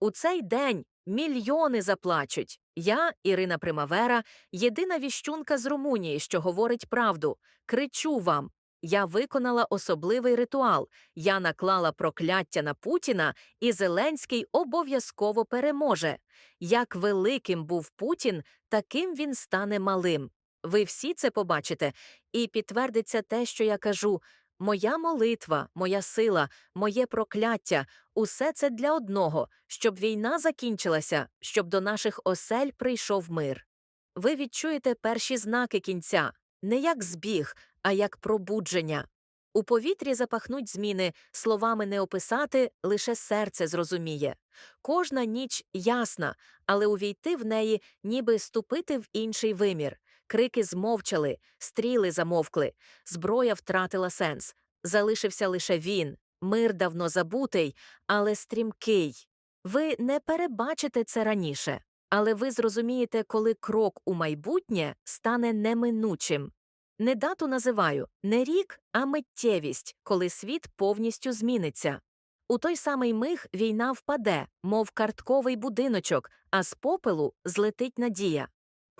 У цей день мільйони заплачуть. Я, Ірина Примавера, єдина віщунка з Румунії, що говорить правду. Кричу вам. Я виконала особливий ритуал. Я наклала прокляття на Путіна, і Зеленський обов'язково переможе. Як великим був Путін, таким він стане малим. Ви всі це побачите, і підтвердиться те, що я кажу. Моя молитва, моя сила, моє прокляття усе це для одного, щоб війна закінчилася, щоб до наших осель прийшов мир. Ви відчуєте перші знаки кінця не як збіг, а як пробудження. У повітрі запахнуть зміни, словами не описати, лише серце зрозуміє. Кожна ніч ясна, але увійти в неї, ніби ступити в інший вимір. Крики змовчали, стріли замовкли, зброя втратила сенс. Залишився лише він, мир давно забутий, але стрімкий. Ви не перебачите це раніше, але ви зрозумієте, коли крок у майбутнє стане неминучим. Не дату називаю не рік, а миттєвість, коли світ повністю зміниться. У той самий миг війна впаде, мов картковий будиночок, а з попелу злетить надія.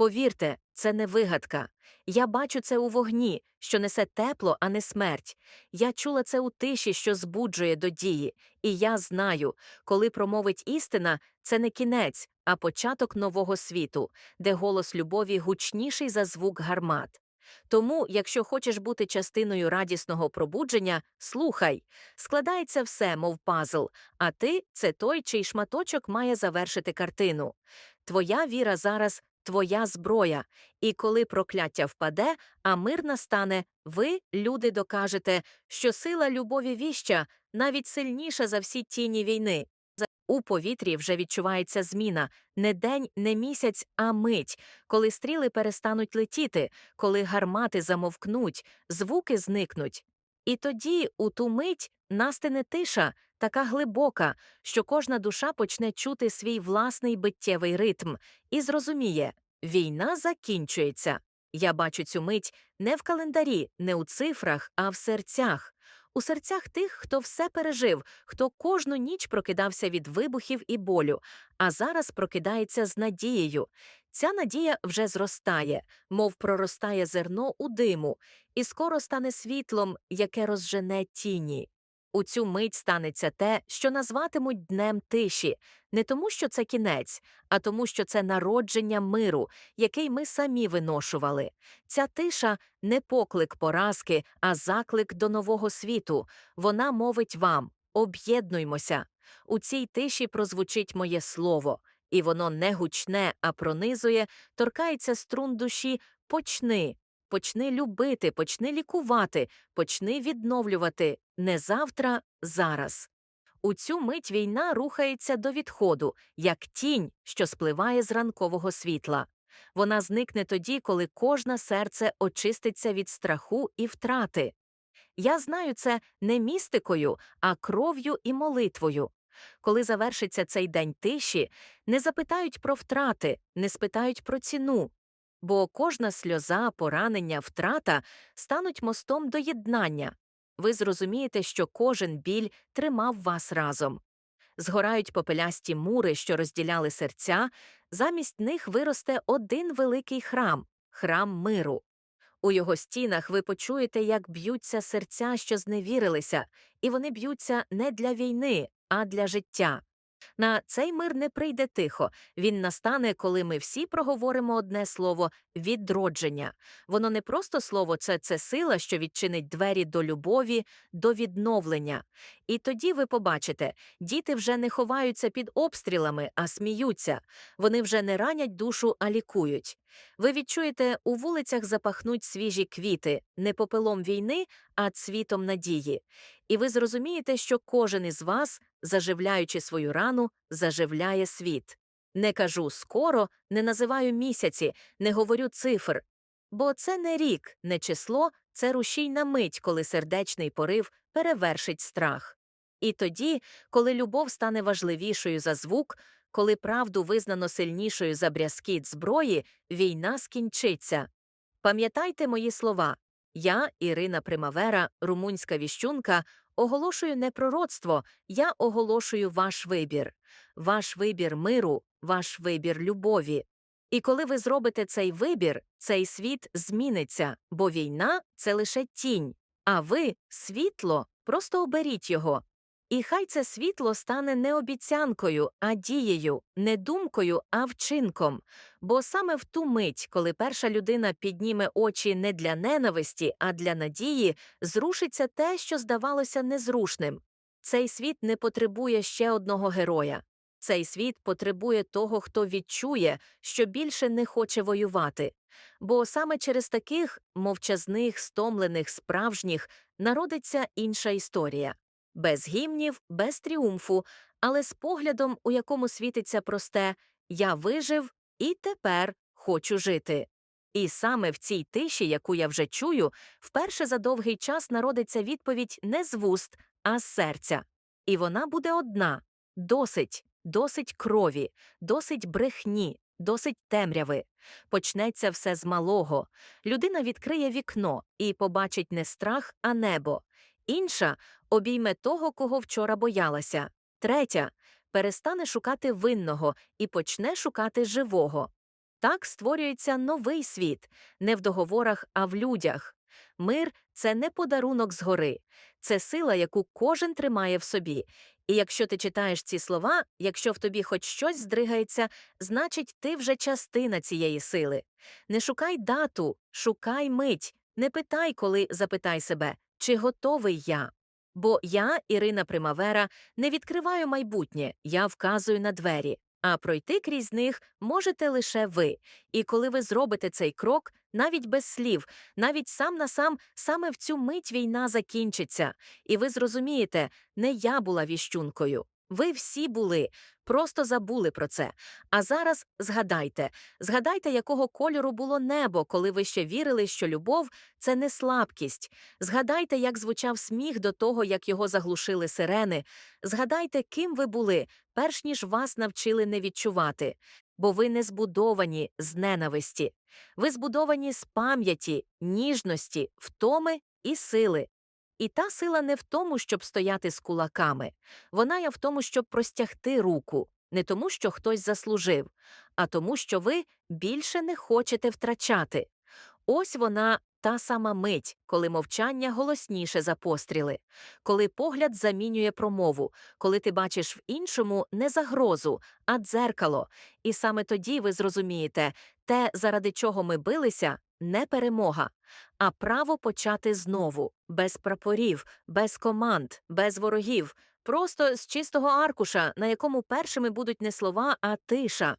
Повірте, це не вигадка. Я бачу це у вогні, що несе тепло, а не смерть. Я чула це у тиші, що збуджує до дії, і я знаю, коли промовить істина, це не кінець, а початок нового світу, де голос любові гучніший за звук гармат. Тому, якщо хочеш бути частиною радісного пробудження, слухай, складається все, мов пазл, а ти це той, чий шматочок має завершити картину. Твоя віра зараз твоя зброя, і коли прокляття впаде, а мир настане, ви, люди, докажете, що сила любові віща навіть сильніша за всі тіні війни. У повітрі вже відчувається зміна не день, не місяць, а мить, коли стріли перестануть летіти, коли гармати замовкнуть, звуки зникнуть. І тоді, у ту мить, настине тиша, така глибока, що кожна душа почне чути свій власний биттєвий ритм і зрозуміє війна закінчується. Я бачу цю мить не в календарі, не у цифрах, а в серцях. У серцях тих, хто все пережив, хто кожну ніч прокидався від вибухів і болю, а зараз прокидається з надією. Ця надія вже зростає, мов проростає зерно у диму, і скоро стане світлом, яке розжене тіні. У цю мить станеться те, що назватимуть днем тиші, не тому, що це кінець, а тому, що це народження миру, який ми самі виношували. Ця тиша не поклик поразки, а заклик до нового світу. Вона мовить вам об'єднуймося. У цій тиші прозвучить моє слово, і воно не гучне, а пронизує, торкається струн душі почни. Почни любити, почни лікувати, почни відновлювати не завтра, зараз. У цю мить війна рухається до відходу, як тінь, що спливає з ранкового світла. Вона зникне тоді, коли кожне серце очиститься від страху і втрати. Я знаю це не містикою, а кров'ю і молитвою. Коли завершиться цей день тиші, не запитають про втрати, не спитають про ціну, бо кожна сльоза, поранення, втрата стануть мостом до єднання. Ви зрозумієте, що кожен біль тримав вас разом. Згорають попелясті мури, що розділяли серця, замість них виросте один великий храм храм миру. У його стінах ви почуєте, як б'ються серця, що зневірилися, і вони б'ються не для війни, а для життя. На цей мир не прийде тихо. Він настане, коли ми всі проговоримо одне слово відродження. Воно не просто слово, це це сила, що відчинить двері до любові, до відновлення. І тоді ви побачите, діти вже не ховаються під обстрілами, а сміються. Вони вже не ранять душу, а лікують. Ви відчуєте, у вулицях запахнуть свіжі квіти, не попелом війни, а цвітом надії. І ви зрозумієте, що кожен із вас, заживляючи свою рану, заживляє світ. Не кажу скоро, не називаю місяці, не говорю цифр. Бо це не рік, не число, це рушійна мить, коли сердечний порив перевершить страх. І тоді, коли любов стане важливішою за звук, коли правду визнано сильнішою за брязкіт зброї, війна скінчиться. Пам'ятайте мої слова я, Ірина Примавера, румунська віщунка, оголошую не пророцтво, я оголошую ваш вибір, ваш вибір миру, ваш вибір любові. І коли ви зробите цей вибір, цей світ зміниться, бо війна це лише тінь, а ви світло, просто оберіть його. І хай це світло стане не обіцянкою, а дією, не думкою, а вчинком. Бо саме в ту мить, коли перша людина підніме очі не для ненависті, а для надії, зрушиться те, що здавалося незрушним. Цей світ не потребує ще одного героя. Цей світ потребує того, хто відчує, що більше не хоче воювати. Бо саме через таких мовчазних, стомлених, справжніх народиться інша історія без гімнів, без тріумфу, але з поглядом, у якому світиться просте Я вижив і тепер хочу жити. І саме в цій тиші, яку я вже чую, вперше за довгий час народиться відповідь не з вуст, а з серця. І вона буде одна досить, досить крові, досить брехні, досить темряви. Почнеться все з малого. Людина відкриє вікно і побачить не страх, а небо. Інша обійме того, кого вчора боялася. Третя перестане шукати винного і почне шукати живого. Так створюється новий світ, не в договорах, а в людях. Мир це не подарунок згори, це сила, яку кожен тримає в собі. І якщо ти читаєш ці слова, якщо в тобі хоч щось здригається, значить ти вже частина цієї сили. Не шукай дату, шукай мить, не питай, коли запитай себе, чи готовий я. Бо я, Ірина Примавера, не відкриваю майбутнє, я вказую на двері, а пройти крізь них можете лише ви. І коли ви зробите цей крок, навіть без слів, навіть сам на сам, саме в цю мить війна закінчиться, і ви зрозумієте, не я була віщункою. Ви всі були, просто забули про це. А зараз згадайте, згадайте, якого кольору було небо, коли ви ще вірили, що любов це не слабкість. Згадайте, як звучав сміх до того, як його заглушили сирени. Згадайте, ким ви були, перш ніж вас навчили не відчувати. Бо ви не збудовані з ненависті, ви збудовані з пам'яті, ніжності, втоми і сили. І та сила не в тому, щоб стояти з кулаками, вона є в тому, щоб простягти руку, не тому, що хтось заслужив, а тому, що ви більше не хочете втрачати. Ось вона та сама мить, коли мовчання голосніше за постріли, коли погляд замінює промову, коли ти бачиш в іншому не загрозу, а дзеркало. І саме тоді ви зрозумієте, те, заради чого ми билися, не перемога, а право почати знову, без прапорів, без команд, без ворогів, просто з чистого аркуша, на якому першими будуть не слова, а тиша.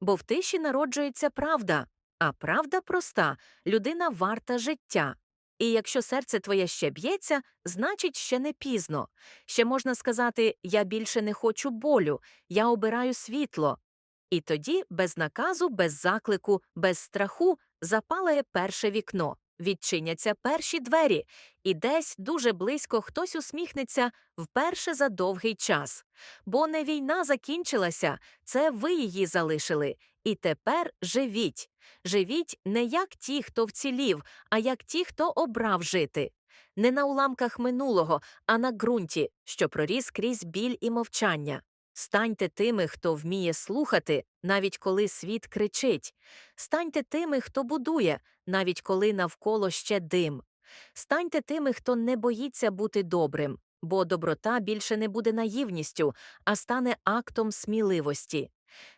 Бо в тиші народжується правда, а правда проста людина варта життя. І якщо серце твоє ще б'ється, значить, ще не пізно. Ще можна сказати Я більше не хочу болю, я обираю світло. І тоді, без наказу, без заклику, без страху, запалає перше вікно, відчиняться перші двері, і десь дуже близько хтось усміхнеться вперше за довгий час. Бо не війна закінчилася, це ви її залишили. І тепер живіть. Живіть не як ті, хто вцілів, а як ті, хто обрав жити. Не на уламках минулого, а на ґрунті, що проріс крізь біль і мовчання. Станьте тими, хто вміє слухати, навіть коли світ кричить. Станьте тими, хто будує, навіть коли навколо ще дим. Станьте тими, хто не боїться бути добрим, бо доброта більше не буде наївністю, а стане актом сміливості.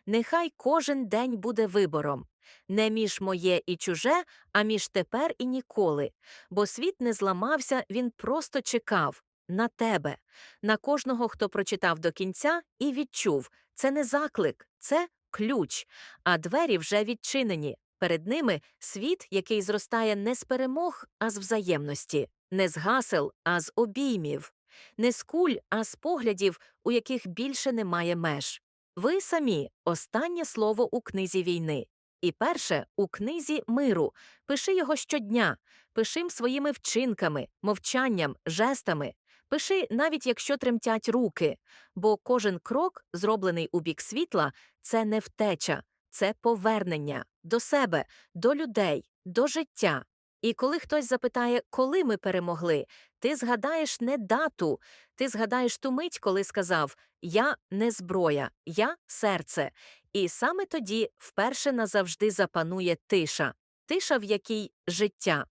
Нехай кожен день буде вибором не між моє і чуже, а між тепер і ніколи, бо світ не зламався, він просто чекав на тебе, на кожного, хто прочитав до кінця і відчув це не заклик, це ключ, а двері вже відчинені. Перед ними світ, який зростає не з перемог, а з взаємності, не з гасел, а з обіймів, не з куль, а з поглядів, у яких більше немає меж. Ви самі останнє слово у книзі війни. І перше у книзі миру. Пиши його щодня, пиши своїми вчинками, мовчанням, жестами. Пиши, навіть якщо тремтять руки, бо кожен крок, зроблений у бік світла, це не втеча, це повернення до себе, до людей, до життя. І коли хтось запитає, коли ми перемогли, ти згадаєш не дату, ти згадаєш ту мить, коли сказав Я не зброя, я серце. І саме тоді вперше назавжди запанує тиша, тиша, в якій життя.